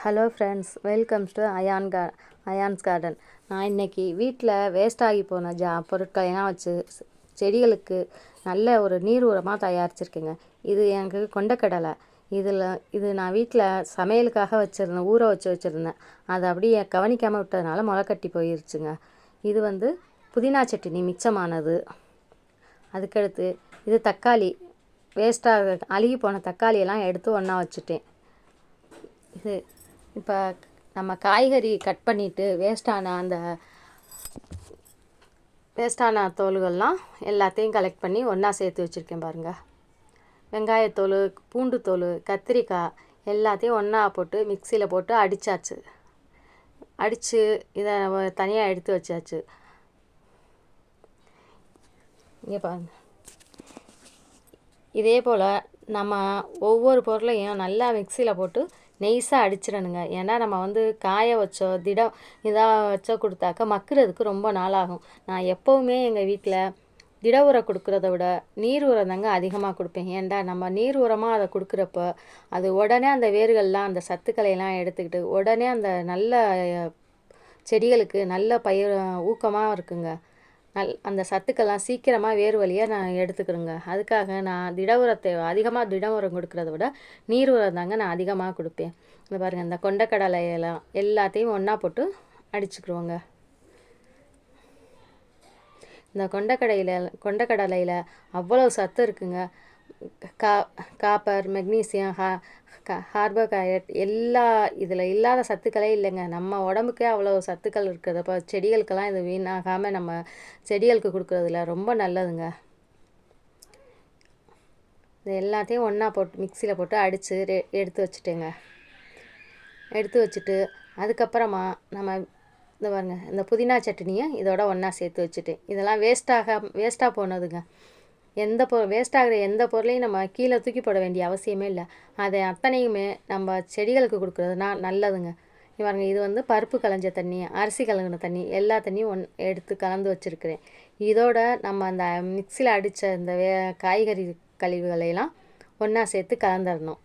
Hello friends welcomes to Ayaan கா Ayaan's garden நான் இன்றைக்கி வீட்டில் வேஸ்ட் ஆகி போன ஜா பொருட்களையெல்லாம் வச்சு செடிகளுக்கு நல்ல ஒரு நீர் உரமாக தயாரிச்சிருக்கேங்க. இது எனக்கு கொண்டக்கடலை இதில் இது நான் வீட்டில் சமையலுக்காக வச்சுருந்தேன் ஊற வச்சு வச்சுருந்தேன் அதை அப்படியே கவனிக்காமல் விட்டதுனால முளைக்கட்டி போயிருச்சுங்க. இது வந்து புதினா சட்னி மிச்சமானது. அதுக்கடுத்து இது தக்காளி. வேஸ்ட்டாக அழுகி போன தக்காளியெல்லாம் எடுத்து ஒன்றா வச்சுட்டேன். இது இப்போ நம்ம காய்கறி கட் பண்ணிவிட்டு வேஸ்டான அந்த வேஸ்டான தோல்கள்லாம் எல்லாத்தையும் கலெக்ட் பண்ணி ஒன்றா சேர்த்து வச்சுருக்கேன் பாருங்கள் வெங்காயத்தோல் பூண்டு தோல் கத்திரிக்காய் எல்லாத்தையும் ஒன்றா போட்டு மிக்சியில் போட்டு அடித்தாச்சு அடித்து இதை தனியாக எடுத்து வச்சாச்சு. இங்கே பாருங்க. இதே போல் நம்ம ஒவ்வொரு பொருளையும் நல்லா மிக்சியில் போட்டு நெய்ஸாக அடிச்சிடணுங்க. ஏன்னா நம்ம வந்து காய வச்சோ திடம் இதாக வச்சோ கொடுத்தாக்க மக்கிறதுக்கு ரொம்ப நாளாகும். நான் எப்போவுமே எங்கள் வீட்டில் திட உரம் கொடுக்குறத விட நீர் உரம் தாங்க அதிகமாக கொடுப்பேன். ஏன்டா நம்ம நீர் உரமாக அதை கொடுக்குறப்ப அது உடனே அந்த வேர்கள்லாம் அந்த சத்துக்களையெல்லாம் எடுத்துக்கிட்டு உடனே அந்த நல்ல செடிகளுக்கு நல்ல பயிர் ஊக்கமாக இருக்குங்க. நல் அந்த சத்துக்கெல்லாம் சீக்கிரமாக வேறு வழியாக நான் எடுத்துக்கிறேங்க. அதுக்காக நான் திட உரத்தை அதிகமாக திட உரம் கொடுக்கறத விட நீர் உரம் தாங்க நான் அதிகமாக கொடுப்பேன். இந்த பாருங்கள் இந்த கொண்டக்கடலையெல்லாம் எல்லாத்தையும் ஒன்றா போட்டு அடிச்சுக்கிடுவோங்க இந்த கொண்டக்கடையில் கொண்டக்கடலையில் அவ்வளோ சத்து இருக்குங்க. கா காப்பர் மெக்னீசியம் ஹா கார்போஹைட்ரேட் எல்லா இதில் இல்லாத சத்துக்களே இல்லைங்க. நம்ம உடம்புக்கே அவ்வளோ சத்துக்கள் இருக்குது. அப்போ செடிகளுக்கெல்லாம் இது வீணாகாமல் நம்ம செடிகளுக்கு கொடுக்குறதுல ரொம்ப நல்லதுங்க. இது எல்லாத்தையும் ஒன்றா போட்டு மிக்சியில் போட்டு அடித்து ரெ எடுத்து வச்சுட்டேங்க. எடுத்து வச்சுட்டு அதுக்கப்புறமா நம்ம இந்த பாருங்கள் இந்த புதினா சட்னியை இதோட ஒன்றா சேர்த்து வச்சுட்டேன். இதெல்லாம் வேஸ்ட்டாக வேஸ்ட்டாக போனதுங்க. எந்த பொ வேஸ்ட் ஆகிற எந்த பொருளையும் நம்ம கீழே தூக்கி போட வேண்டிய அவசியமே இல்லை. அதை அத்தனையுமே நம்ம செடிகளுக்கு கொடுக்குறதுனா நல்லதுங்க. பாருங்க இது வந்து பருப்பு களைஞ்ச தண்ணி அரிசி கலங்கின தண்ணி எல்லா தண்ணியும் ஒன் எடுத்து கலந்து வச்சுருக்கிறேன். இதோட நம்ம அந்த மிக்சியில் அடித்த இந்த வே காய்கறி கழிவுகளையெல்லாம் ஒன்றா சேர்த்து கலந்துடணும்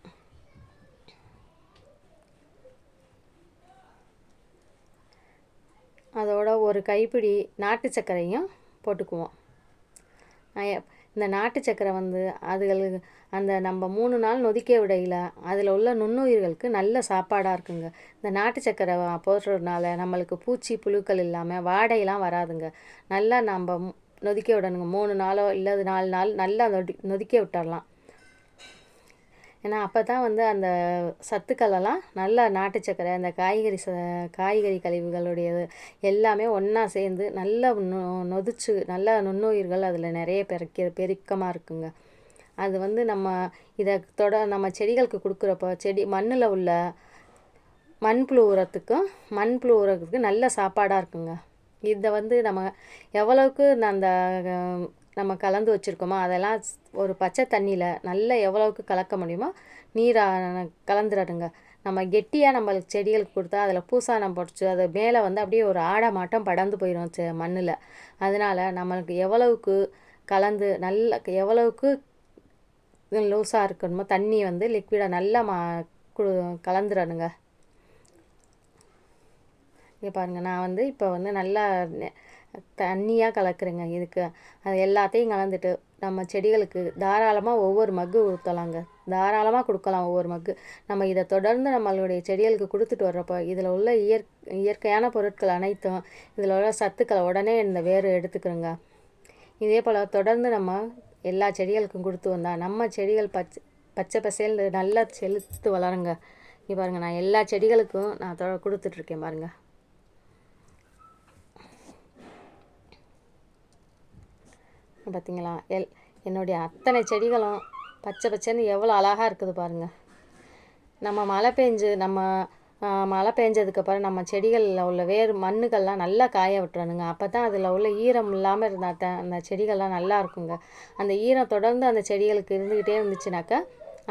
அதோட ஒரு கைப்பிடி நாட்டு சர்க்கரையும் போட்டுக்குவோம். நான் இந்த நாட்டு சக்கரை வந்து அதுகளுக்கு அந்த நம்ம மூணு நாள் நொதிக்க விடையில் அதில் உள்ள நுண்ணுயிர்களுக்கு நல்ல சாப்பாடாக இருக்குங்க. இந்த நாட்டு சக்கரை போடுறதுனால நம்மளுக்கு பூச்சி புழுக்கள் இல்லாமல் வாடையெல்லாம் வராதுங்க. நல்லா நம்ம நொதிக்க விடணுங்க. மூணு நாளோ இல்லை நாலு நாள் நல்லா நொடி நொதிக்க விட்டுடலாம் ஏன்னா அப்போ தான் வந்து அந்த சத்துக்களெல்லாம் நல்லா நாட்டு சர்க்கரை அந்த காய்கறி ச காய்கறி கழிவுகளுடையது எல்லாமே ஒன்றா சேர்ந்து நல்லா நொ நொதிச்சு நல்லா நுண்ணுயிர்கள் அதில் நிறைய பெருக்க பெருக்கமாக இருக்குங்க. அது வந்து நம்ம இதை தொட நம்ம செடிகளுக்கு கொடுக்குறப்போ செடி மண்ணில் உள்ள மண்புழு உரத்துக்கும் மண்புழு உரத்துக்கு நல்ல சாப்பாடாக இருக்குங்க. இதை வந்து நம்ம எவ்வளவுக்கு அந்த நம்ம கலந்து வச்சுருக்கோமோ? அதெல்லாம் ஒரு பச்சை தண்ணியில் நல்லா எவ்வளவுக்கு கலக்க முடியுமோ நீரை கலந்துடணுங்க நம்ம கெட்டியாக நம்மளுக்கு செடிகளுக்கு கொடுத்தா அதில் பூசாணம் பொடிச்சு அது மேலே வந்து அப்படியே ஒரு ஆடை மாட்டம் படர்ந்து போயிடும் செ மண்ணில். அதனால் நம்மளுக்கு எவ்வளவுக்கு கலந்து நல்ல எவ்வளவுக்கு லூஸாக இருக்கணுமோ தண்ணி வந்து லிக்விடாக நல்லா மா கு கலந்துடணுங்க இங்கே பாருங்கள் நான் வந்து இப்போ வந்து நல்லா தண்ணியாக கலக்குறேங்க. இதுக்கு அது எல்லாத்தையும் கலந்துட்டு நம்ம செடிகளுக்கு தாராளமாக ஒவ்வொரு மக்கு ஊற்றலாங்க தாராளமாக கொடுக்கலாம் ஒவ்வொரு மக்கு. நம்ம இதை தொடர்ந்து நம்மளுடைய செடிகளுக்கு கொடுத்துட்டு வர்றப்போ இதில் உள்ள இயற் இயற்கையான பொருட்கள் அனைத்தும் இதில் உள்ள சத்துக்களை உடனே இந்த வேர் எடுத்துக்கிறோங்க. இதே போல் தொடர்ந்து நம்ம எல்லா செடிகளுக்கும் கொடுத்து வந்தால் நம்ம செடிகள் பச்சை பச்சை பசேல் நல்லா செலுத்து வளருங்க. இங்கே பாருங்கள் நான் எல்லா செடிகளுக்கும் நான் தொ கொடுத்துட்ருக்கேன் பாருங்கள் பார்த்தீங்களா எல் என்னுடைய அத்தனை செடிகளும் பச்சை பச்சைன்னு எவ்வளோ அழகாக இருக்குது பாருங்கள் நம்ம மழை பெஞ்சு நம்ம மழை பெஞ்சதுக்கப்புறம் நம்ம செடிகளில் உள்ள வேர் மண்ணுகள்லாம் நல்லா காய விட்டுறணுங்க. அப்போ தான் அதில் உள்ள ஈரம் இல்லாமல் இருந்தால் தான் அந்த செடிகள்லாம் நல்லா இருக்குங்க. அந்த ஈரம் தொடர்ந்து அந்த செடிகளுக்கு இருந்துக்கிட்டே இருந்துச்சுனாக்கா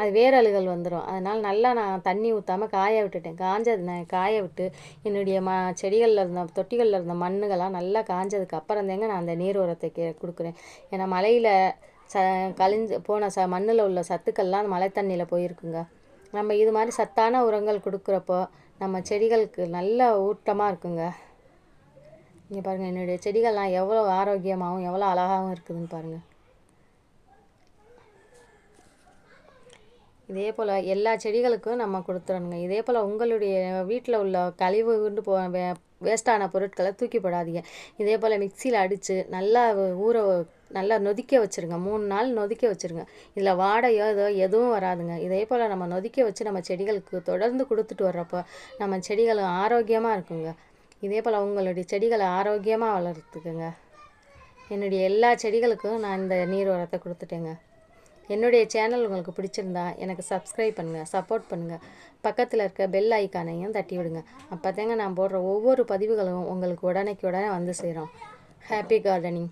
அது வேரலுகள் வந்துடும் அதனால் நல்லா நான் தண்ணி ஊற்றாமல் காய விட்டுட்டேன். காஞ்சது நான் காய விட்டு என்னுடைய ம செடிகளில் இருந்த தொட்டிகளில் இருந்த மண்ணுகள்லாம் நல்லா காஞ்சதுக்கு அப்புறம் தாங்க நான் அந்த நீர் உரத்தை கே கொடுக்குறேன். ஏன்னா மலையில் ச கழிஞ்சு போன ச மண்ணில் உள்ள சத்துக்கள்லாம் மழை தண்ணியில் போயிருக்குங்க. நம்ம இது மாதிரி சத்தான உரங்கள் கொடுக்குறப்போ நம்ம செடிகளுக்கு நல்ல ஊட்டமாக இருக்குங்க. இங்கே பாருங்கள் என்னுடைய செடிகள்லாம் எவ்வளோ ஆரோக்கியமாகவும் எவ்வளோ அழகாகவும் இருக்குதுன்னு பாருங்கள் இதே போல் எல்லா செடிகளுக்கும் நம்ம கொடுத்துடணுங்க. இதே போல் உங்களுடைய வீட்டில் உள்ள கழிவு கொண்டு போ வே வேஸ்ட்டான பொருட்களை தூக்கி போடாதீங்க. இதே போல் மிக்சியில் அடித்து நல்லா ஊற நல்லா நொதிக்க வச்சுருங்க. மூணு நாள் நொதிக்க வச்சுருங்க. இதில் வாடையோ இதோ எதுவும் வராதுங்க. இதே போல் நம்ம நொதிக்க வச்சு நம்ம செடிகளுக்கு தொடர்ந்து கொடுத்துட்டு வர்றப்போ நம்ம செடிகள் ஆரோக்கியமாக இருக்குங்க. இதே போல் உங்களுடைய செடிகளை ஆரோக்கியமாக வளர்த்துக்குங்க. என்னுடைய எல்லா செடிகளுக்கும் நான் இந்த நீர் உரத்தை கொடுத்துட்டேங்க. என்னுடைய சேனல் உங்களுக்கு பிடிச்சிருந்தா எனக்கு சப்ஸ்கிரைப் பண்ணுங்கள் சப்போர்ட் பண்ணுங்கள் பக்கத்தில் இருக்க பெல் ஐக்கானையும் தட்டி விடுங்க. அப்போ தாங்க நான் போடுற ஒவ்வொரு பதிவுகளும் உங்களுக்கு உடனேக்கு உடனே வந்து சேரும். Happy gardening